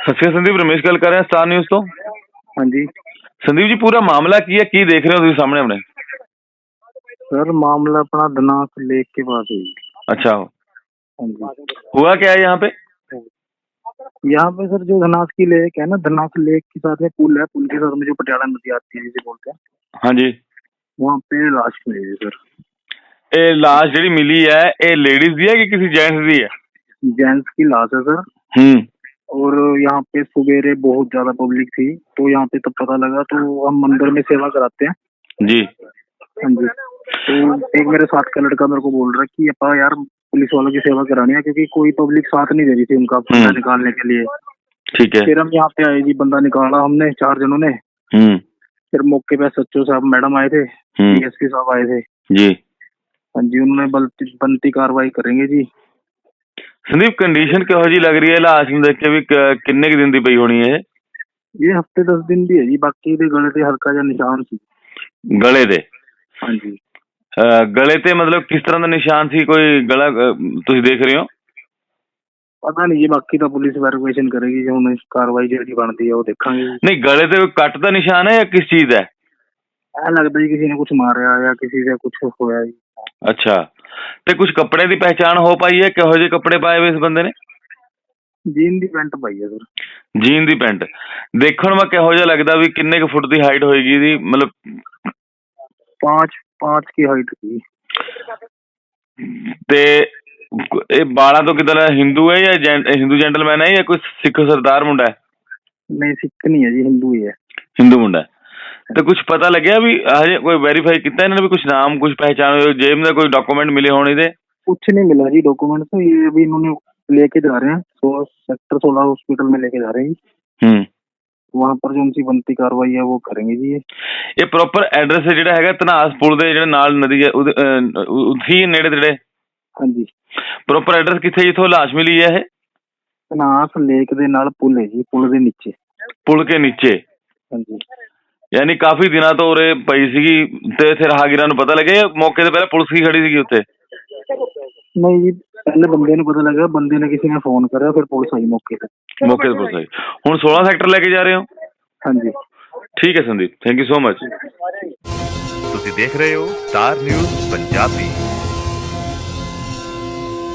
ਸਤਿ ਸ਼੍ਰੀ ਅਕਾਲ ਸੰਦੀਪ ਰਮੇਸ਼ ਗੱਲ ਕਰ ਰਿਹਾ ਸਟਾਰ ਨਿਊਜ਼ ਤੋਂ ਹਾਂਜੀ ਸੰਦੀਪ ਜੀ ਪੂਰਾ ਮਾਮਲਾ ਕੀ ਹੈ ਕੀ ਦੇਖ ਰਹੇ ਹੋ ਤੁਸੀਂ ਸਾਹਮਣੇ ਆਪਣੇ सर मामला अपना धनास लेक के पास है जी। अच्छा हाँ जी हुआ क्या है यहाँ पे यहाँ पे सर जो धनास की लेक है ना धनास लेक के साथ में पुल है पुल के साथ में जो पटियाला नदी आती है जिसे बोलते हैं हाँ जी वहाँ पे लाश मिली है सर ਇਹ ਲਾਸ਼ ਜਿਹੜੀ ਮਿਲੀ ਹੈ ਇਹ ਲੇਡੀਜ਼ ਦੀ ਹੈ ਕਿ ਕਿਸੇ ਜੈਂਟਸ ਦੀ ਹੈ जेंट्स की लाश है सर ਹੂੰ और यहाँ पे सवेरे बहुत ज़्यादा पब्लिक थी तो यहाँ पे तब पता लगा तो हम मंदिर में सेवा कराते हैं। जी। हाँ जी। तो एक मेरे साथ का लड़का मेरे को बोल रहा है कि अपा यार पुलिस वालों की सेवा करानी है क्योंकि कोई पब्लिक साथ नहीं दे रही थी उनका बंदा हम्म। निकालने के लिए। ठीक है। फिर हम यहाँ पे आए जी बंदा निकाला हमने चार जनों ने। हम्म। फिर मौके पे सच्चो साहब मैडम आए थे हम्म। डीएसपी साहब आए थे। जी। हाँ जी उन्होंने बनती कार्रवाई करेंगे जी। ਸੰਦੀਪ ਕੰਡੀਸ਼ਨ ਕਿਹੋ ਜੀ ਲੱਗ ਰਹੀ ਹੈ? ਲਾਸ਼ ਨੂੰ ਦੇਖ ਕੇ ਵੀ ਕਿੰਨੇ ਦਿਨ ਦੀ ਪਈ ਹੋਣੀ ਹੈ ਇਹ? ਹਫ਼ਤੇ 10 ਦਿਨ ਦੀ ਹੈ ਜੀ ਬਾਕੀ ਇਹਦੇ ਗਲੇ ਤੇ ਹਲਕਾ ਜਿਹਾ ਨਿਸ਼ਾਨ ਸੀ। ਗਲੇ ਦੇ ਹਾਂਜੀ। ਗਲੇ ਤੇ ਮਤਲਬ ਕਿਸ ਤਰ੍ਹਾਂ ਦਾ ਨਿਸ਼ਾਨ ਸੀ? ਕੋਈ ਗਲਾ ਤੁਸੀਂ ਦੇਖ ਰਹੇ ਹੋ? ਪਤਾ ਨਹੀਂ ਜੀ ਬਾਕੀ ਤਾਂ ਪੁਲਿਸ ਵੈਰੀਫਿਕੇਸ਼ਨ ਕਰੇਗੀ ਜੇ ਹੁਣ ਇਸ ਕਾਰਵਾਈ ਜਿਹੜੀ ਬਣਦੀ ਹੈ ਉਹ ਦੇਖਾਂਗੇ ਨਹੀਂ ਗਲੇ ਤੇ ਕੋਈ ਕੱਟ ਦਾ ਨਿਸ਼ਾਨ ਹੈ ਜਾਂ ਕਿਸ ਚੀਜ਼ ਦਾ ਹੈ? ਐਂ ਲੱਗਦਾ ਜੀ ਕਿਸੇ ਨੇ ਕੁਝ ਮਾਰਿਆ ਜਾਂ ਕਿਸੇ ਦੇ ਕੁਝ ਹੋਇਆ ਜੀ। ਅੱਛਾ। ਤੇ ਕੁਝ ਕੱਪੜੇ ਦੀ ਪਹਿਚਾਣ ਹੋ ਪਾਈ ਹੈ? ਕਿਹੋ ਜਿਹੇ ਕੱਪੜੇ ਪਾਏ ਹੋਏ ਇਸ ਬੰਦੇ ਨੇ? ਜੀਨ ਦੀ ਪੈਂਟ ਪਾਈ ਹੈ ਸਰ। ਜੀਨ ਦੀ ਪੈਂਟ। ਦੇਖਣ ਵਿੱਚ ਕਿਹੋ ਜਿਹਾ ਲੱਗਦਾ ਵੀ ਕਿੰਨੇ ਕੁ ਫੁੱਟ ਦੀ ਹਾਈਟ ਹੋਏਗੀ ਇਹਦੀ? ਮਤਲਬ 5 5 ਕੀ ਹਾਈਟ ਦੀ ਤੇ ਇਹ ਬਾਲਾਂ ਤੋਂ ਕਿਦਾਂ ਹਿੰਦੂ ਹੈ ਜਾਂ ਹਿੰਦੂ ਜੈਂਟਲਮੈਨ ਹੈ ਜਾਂ ਕੋਈ ਸਿੱਖ ਸਰਦਾਰ ਮੁੰਡਾ ਹੈ? ਨਹੀਂ ਸਿੱਖ ਨਹੀਂ ਹੈ ਜੀ ਹਿੰਦੂ ਹੀ ਹੈ। ਹਿੰਦੂ ਮੁੰਡਾ ਤੇ ਕੁਝ ਪਤਾ ਲੱਗਿਆ ਵੀ ਹਜੇ ਕੋਈ ਵੈਰੀਫਾਈ ਕੀਤਾ ਇਹਨਾਂ ਨੇ ਵੀ ਕੁਝ ਨਾਮ ਕੁਝ ਪਹਿਚਾਣ ਜੇਬ ਦੇ ਕੋਈ ਡਾਕੂਮੈਂਟ ਮਿਲੇ ਹੋਣ ਇਹਦੇ कुछ नहीं मिला जी डॉक्यूमेंट तो ये अभी इन्होंने लेके जा रहे हैं सो सेक्टर सोलह हॉस्पिटल में लेके जा रहे हैं जी। ਹੂੰ वहाँ पर जो उनकी बनती कार्रवाई है वो करेंगे जी ये ਇਹ ਪ੍ਰੋਪਰ ਐਡਰੈਸ ਜਿਹੜਾ ਹੈਗਾ ਧਨਾਸ ਪੁਲ ਦੇ ਜਿਹੜੇ ਨਾਲ ਨਦੀ ਹੈ ਉਹਦੇ ਅਹ, ਉੱਥੀ ਨੇੜੇ ਤੇੜੇ हाँ जी ਪ੍ਰੋਪਰ ਐਡਰੈਸ ਕਿੱਥੇ ਜਿੱਥੋਂ ਲਾਸ਼ ਮਿਲੀ ਹੈ ਇਹ ਧਨਾਸ ਲੇਕ ਦੇ ਨਾਲ ਪੁਲ ਹੈ ਜੀ ਪੁਲ ਦੇ ਨੀਚੇ ਪੁਲ ਕੇ ਨੀਚੇ ਹਾਂਜੀ ਯਾਨੀ ਕਾਫੀ ਦਿਨਾਂ ਤੋਂ ਉਰੇ ਪਈ ਸੀਗੀ ਤੇ ਇੱਥੇ ਰਾਹਗੀਰਾਂ ਨੂੰ ਪਤਾ ਲੱਗਿਆ ਮੌਕੇ ਤੇ ਪਹਿਲਾਂ ਪੁਲਿਸ ਹੀ ਖੜੀ ਸੀਗੀ ਉੱਥੇ? ਨਹੀਂ ਜੀ ਪਹਿਲੇ ਬੰਦੇ ਨੂੰ ਪਤਾ ਲੱਗਾ ਬੰਦੇ ਨੇ ਕਿਸੇ ਨੇ ਫੋਨ ਕਰਿਆ ਫਿਰ ਪੁਲਿਸ ਆਈ ਮੌਕੇ ਤੇ। ਮੌਕੇ ਤੇ ਪੁਲਿਸ ਆਈ। ਹੁਣ 16 ਸੈਕਟਰ ਲੈ ਕੇ ਜਾ ਰਹੇ ਹੋ? ਹਾਂਜੀ। ਠੀਕ ਹੈ Sandeep thank you so much ਤੁਸੀਂ ਦੇਖ ਰਹੇ ਹੋ ਸਟਾਰ ਨਿਊਜ਼ ਪੰਜਾਬੀ।